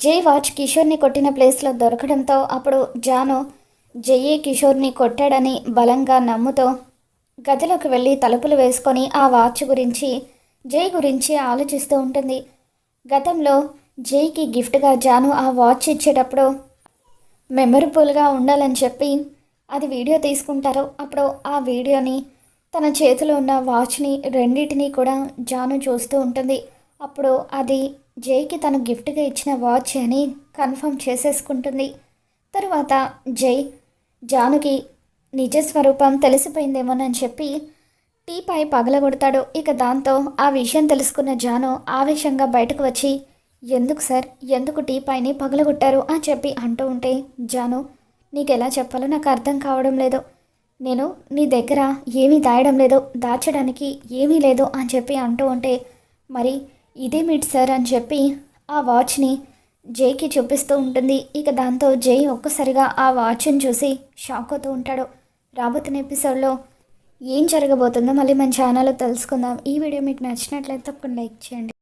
జై వాచ్ కిషోర్ని కొట్టిన ప్లేస్లో దొరకడంతో అప్పుడు జాను జయ్యే కిషోర్ని కొట్టాడని బలంగా నమ్ముతో గదిలోకి వెళ్ళి తలుపులు వేసుకొని ఆ వాచ్ గురించి జై గురించి ఆలోచిస్తూ ఉంటుంది. గతంలో జైకి గిఫ్ట్గా జాను ఆ వాచ్ ఇచ్చేటప్పుడు మెమరబుల్గా ఉండాలని చెప్పి అది వీడియో తీసుకుంటారు. అప్పుడు ఆ వీడియోని తన చేతిలో ఉన్న వాచ్ని రెండింటినీ కూడా జాను చూస్తూ ఉంటుంది. అప్పుడు అది జైకి తను గిఫ్ట్గా ఇచ్చిన వాచ్ అని కన్ఫర్మ్ చేసేసుకుంటుంది. తరువాత జై జానుకి నిజ స్వరూపం తెలిసిపోయిందేమోనని చెప్పి టీపై పగలగొడతాడు. ఇక దాంతో ఆ విషయం తెలుసుకున్న జాను ఆవేశంగా బయటకు వచ్చి ఎందుకు సార్? ఎందుకు టీపైని పగలగొట్టారు? అని చెప్పి అంటూ ఉంటే జాను నీకు ఎలా చెప్పాలో నాకు అర్థం కావడం లేదు. నేను నీ దగ్గర ఏమీ దాయడం లేదు. దాచడానికి ఏమీ లేదు. అని చెప్పి అంటూ ఉంటే మరి ఇదే మీట్ సార్ అని చెప్పి ఆ వాచ్ని జైకి చూపిస్తూ ఉంటుంది. ఇక దాంతో జై ఒక్కసారిగా ఆ వాచ్ని చూసి షాక్ అవుతూ ఉంటాడు. రాబోతున్న ఎపిసోడ్లో ఏం జరగబోతుందో మళ్ళీ మన ఛానల్లో తెలుసుకుందాం. ఈ వీడియో మీకు నచ్చినట్లయితే తప్పకుండా లైక్ చేయండి.